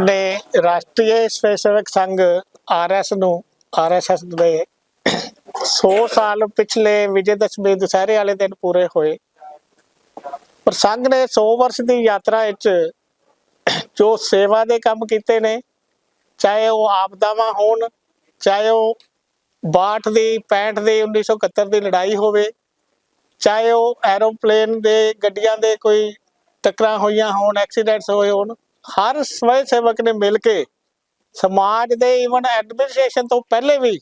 ਆਪਣੇ ਰਾਸ਼ਟਰੀ ਸਵੈ ਸੇਵਕ ਸੰਘ ਆਰਐਸ ਨੂੰ, ਆਰਐਸਐਸ ਦੇ 100 ਸਾਲ ਪਿਛਲੇ ਵਿਜੇ ਦਸ਼ਮੀ ਦੁਸਹਿਰੇ ਵਾਲੇ ਦਿਨ ਪੂਰੇ ਹੋਏ। ਪਰ ਸੰਘ ਨੇ 100 ਵਰਸ਼ ਦੀ ਯਾਤਰਾ ਵਿੱਚ ਜੋ ਸੇਵਾ ਦੇ ਕੰਮ ਕੀਤੇ ਨੇ, ਚਾਹੇ ਉਹ ਆਪਦਾਵਾਂ ਹੋਣ, ਚਾਹੇ ਉਹ 62 ਦੀ 65 ਦੀ 1971 ਦੀ ਲੜਾਈ ਹੋਵੇ, ਚਾਹੇ ਉਹ ਐਰੋਪਲੇਨ ਦੇ ਗੱਡੀਆਂ ਦੇ ਕੋਈ ਟਕਰਾਂ ਹੋਈਆਂ ਹੋਣ, ਐਕਸੀਡੈਂਟਸ ਹੋਏ ਹੋਣ ਹਰ ਸਵੈ ਸੇਵਕ ਨੇ ਮਿਲ ਕੇ ਸਮਾਜ ਦੇ ਈਵਨ ਐਡਮਿਨਿਸਟ੍ਰੇਸ਼ਨ ਤੋਂ ਪਹਿਲੇ ਵੀ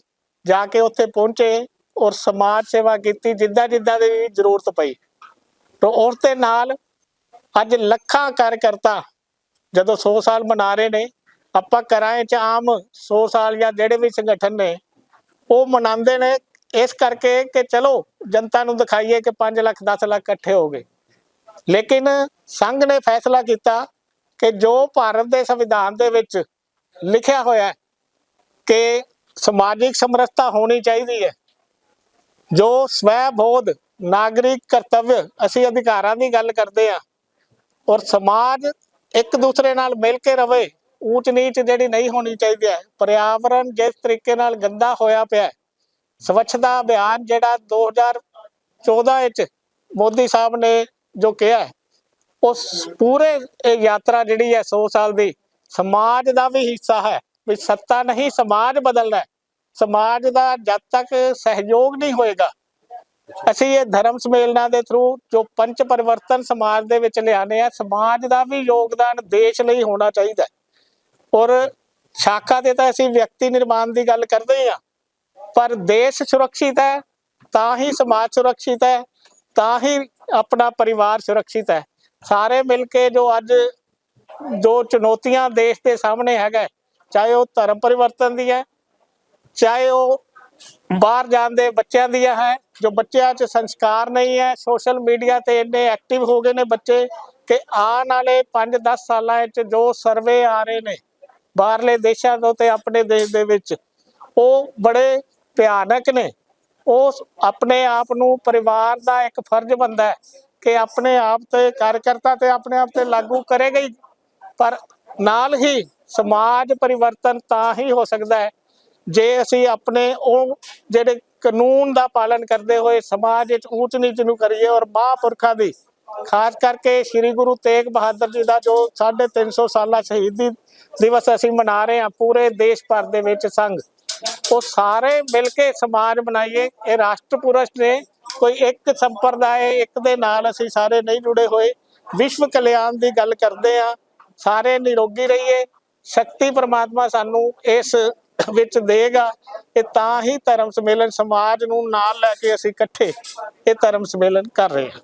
ਜਾ ਕੇ ਉੱਥੇ ਪਹੁੰਚੇ ਔਰ ਸਮਾਜ ਸੇਵਾ ਕੀਤੀ, ਜਿੱਦਾਂ ਜਿੱਦਾਂ ਦੀ ਜ਼ਰੂਰਤ ਪਈ। ਤਾਂ ਉਸ ਦੇ ਨਾਲ ਅੱਜ ਲੱਖਾਂ ਕਾਰਕਰਤਾ ਜਦੋਂ 100 ਸਾਲ ਮਨਾ ਰਹੇ ਨੇ, ਆਪਾਂ ਕਰਾਂ ਚ ਆਮ 100 ਸਾਲ ਜਾਂ ਜਿਹੜੇ ਵੀ ਸੰਗਠਨ ਨੇ, ਉਹ ਮਨਾਉਂਦੇ ਨੇ। ਇਸ ਕਰਕੇ ਕਿ ਚਲੋ, ਜਨਤਾ ਨੂੰ ਦਿਖਾਈਏ ਕਿ 5 ਲੱਖ 10 ਲੱਖ ਇਕੱਠੇ ਹੋ ਗਏ। ਲੇਕਿਨ ਸੰਘ ਨੇ ਫੈਸਲਾ ਕੀਤਾ ਕਿ ਜੋ ਭਾਰਤ ਦੇ ਸੰਵਿਧਾਨ ਦੇ ਵਿੱਚ ਲਿਖਿਆ ਹੋਇਆ ਹੈ ਕਿ ਸਮਾਜਿਕ ਸਮਰਸਤਾ ਹੋਣੀ ਚਾਹੀਦੀ ਹੈ, ਜੋ ਸਵੈ ਬੋਧ ਨਾਗਰਿਕ ਕਰਤੱਵ ਅਸੀਂ ਅਧਿਕਾਰਾਂ ਦੀ ਗੱਲ ਕਰਦੇ ਆ ਔਰ ਸਮਾਜ ਇੱਕ ਦੂਸਰੇ ਨਾਲ ਮਿਲ ਕੇ ਰਵੇ ਊਚ ਨੀਚ ਜਿਹੜੀ ਨਹੀਂ ਹੋਣੀ ਚਾਹੀਦੀ ਹੈ ਪਰਿਆਵਰਣ ਜਿਸ ਤਰੀਕੇ ਨਾਲ ਗੰਦਾ ਹੋਇਆ ਪਿਆ ਸਵੱਛਤਾ ਅਭਿਆਨ ਜਿਹੜਾ 2014 ਵਿੱਚ ਮੋਦੀ ਸਾਹਿਬ ਨੇ ਜੋ ਕਿਹਾ ਉਸ ਪੂਰੇ ਇਹ ਯਾਤਰਾ ਜਿਹੜੀ ਹੈ 100 ਸਾਲ ਦੀ, ਸਮਾਜ ਦਾ ਵੀ ਹਿੱਸਾ ਹੈ ਵੀ ਸੱਤਾ ਨਹੀਂ, ਸਮਾਜ ਬਦਲਣਾ ਸਮਾਜ ਦਾ ਜਦ ਤੱਕ ਸਹਿਯੋਗ ਨਹੀਂ ਹੋਏਗਾ, ਅਸੀਂ ਇਹ ਧਰਮ ਸਮੇਲਨਾਂ ਦੇ ਥਰੂ ਜੋ ਪੰਚ ਪਰਿਵਰਤਨ ਸਮਾਜ ਦੇ ਵਿੱਚ ਲਿਆਨੇ ਆ, ਸਮਾਜ ਦਾ ਵੀ ਯੋਗਦਾਨ ਦੇਸ਼ ਲਈ ਹੋਣਾ ਚਾਹੀਦਾ ਔਰ ਸ਼ਾਖਾ 'ਤੇ ਤਾਂ ਅਸੀਂ ਵਿਅਕਤੀ ਨਿਰਮਾਣ ਦੀ ਗੱਲ ਕਰਦੇ ਆ, ਪਰ ਦੇਸ਼ ਸੁਰੱਖਿਅਤ ਹੈ, ਤਾਂ ਹੀ ਸਮਾਜ ਸੁਰੱਖਿਅਤ ਹੈ, ਤਾਂ ਹੀ ਆਪਣਾ ਪਰਿਵਾਰ ਸੁਰੱਖਿਅਤ ਹੈ। ਸਾਰੇ ਮਿਲ ਕੇ ਜੋ ਅੱਜ ਜੋ ਚੁਣੌਤੀਆਂ ਦੇਸ਼ ਦੇ ਸਾਹਮਣੇ ਹੈਗਾ ਚਾਹੇ ਉਹ ਧਰਮ ਪਰਿਵਰਤਨ ਦੀ ਹੈ, ਚਾਹੇ ਉਹ ਬਾਹਰ ਜਾਣ ਦੇ ਬੱਚਿਆਂ ਦੀਆਂ ਹੈ ਜੋ ਬੱਚਿਆਂ 'ਚ ਸੰਸਕਾਰ ਨਹੀਂ ਹੈ, ਸੋਸ਼ਲ ਮੀਡੀਆ ਤੇ ਇੰਨੇ ਐਕਟਿਵ ਹੋ ਗਏ ਨੇ ਬੱਚੇ ਕਿ ਆਉਣ ਵਾਲੇ 5-10 ਸਾਲਾਂ ਵਿੱਚ ਜੋ ਸਰਵੇ ਆ ਰਹੇ ਨੇ ਬਾਹਰਲੇ ਦੇਸ਼ਾਂ ਤੋਂ ਤੇ ਆਪਣੇ ਦੇਸ਼ ਦੇ ਵਿੱਚ, ਉਹ ਬੜੇ ਭਿਆਨਕ ਨੇ। ਉਹ ਆਪਣੇ ਆਪ ਨੂੰ ਪਰਿਵਾਰ ਦਾ ਇੱਕ ਫਰਜ਼ ਬੰਦਾ ਹੈ ਕਿ ਆਪਣੇ ਆਪ ਤੇ ਕਾਰਜਕਰਤਾ ਤੇ ਆਪਣੇ ਆਪ ਤੇ ਲਾਗੂ ਕਰੇਗਾ ਹੀ ਪਰ ਨਾਲ ਹੀ ਸਮਾਜ ਪਰਿਵਰਤਨ ਤਾਂ ਹੀ ਹੋ ਸਕਦਾ ਹੈ, ਜੇ ਅਸੀਂ ਆਪਣੇ ਉਹ ਜਿਹੜੇ ਕਾਨੂੰਨ ਦਾ ਪਾਲਣ ਕਰਦੇ ਹੋਏ ਸਮਾਜ ਵਿੱਚ ਊਚ ਨੀਚ ਨੂੰ ਕਰੀਏ ਔਰ ਮਹਾਂਪੁਰਖਾਂ ਦੀ, ਖਾਸ ਕਰਕੇ ਸ੍ਰੀ ਗੁਰੂ ਤੇਗ ਬਹਾਦਰ ਜੀ ਦਾ ਜੋ 350 ਸਾਲਾ ਸ਼ਹੀਦੀ ਦਿਵਸ ਅਸੀਂ ਮਨਾ ਰਹੇ ਹਾਂ, ਪੂਰੇ ਦੇਸ਼ ਭਰ ਦੇ ਵਿੱਚ ਸੰਘ ਉਹ ਸਾਰੇ ਮਿਲ ਕੇ ਸਮਾਜ ਬਣਾਈਏ, ਇਹ ਰਾਸ਼ਟਰ ਪੁਰਸ਼ ਨੇ ਕੋਈ ਇੱਕ ਸੰਪਰਦਾਇ, ਇੱਕ ਦੇ ਨਾਲ ਅਸੀਂ ਸਾਰੇ ਨਹੀਂ ਜੁੜੇ ਹੋਏ। ਵਿਸ਼ਵ ਕਲਿਆਣ ਦੀ ਗੱਲ ਕਰਦੇ ਆ ਸਾਰੇ ਨਿਰੋਗੀ ਰਹੀਏ। ਸ਼ਕਤੀ ਪ੍ਰਮਾਤਮਾ ਸਾਨੂੰ ਇਸ ਵਿੱਚ ਦੇਗਾ। ਕਿ ਤਾਂ ਹੀ ਧਰਮ ਸਮੇਲਨ ਸਮਾਜ ਨੂੰ ਨਾਲ ਲੈ ਕੇ ਅਸੀਂ ਇਕੱਠੇ ਇਹ ਧਰਮ ਸਮੇਲਨ ਕਰ ਰਹੇ ਹਾਂ।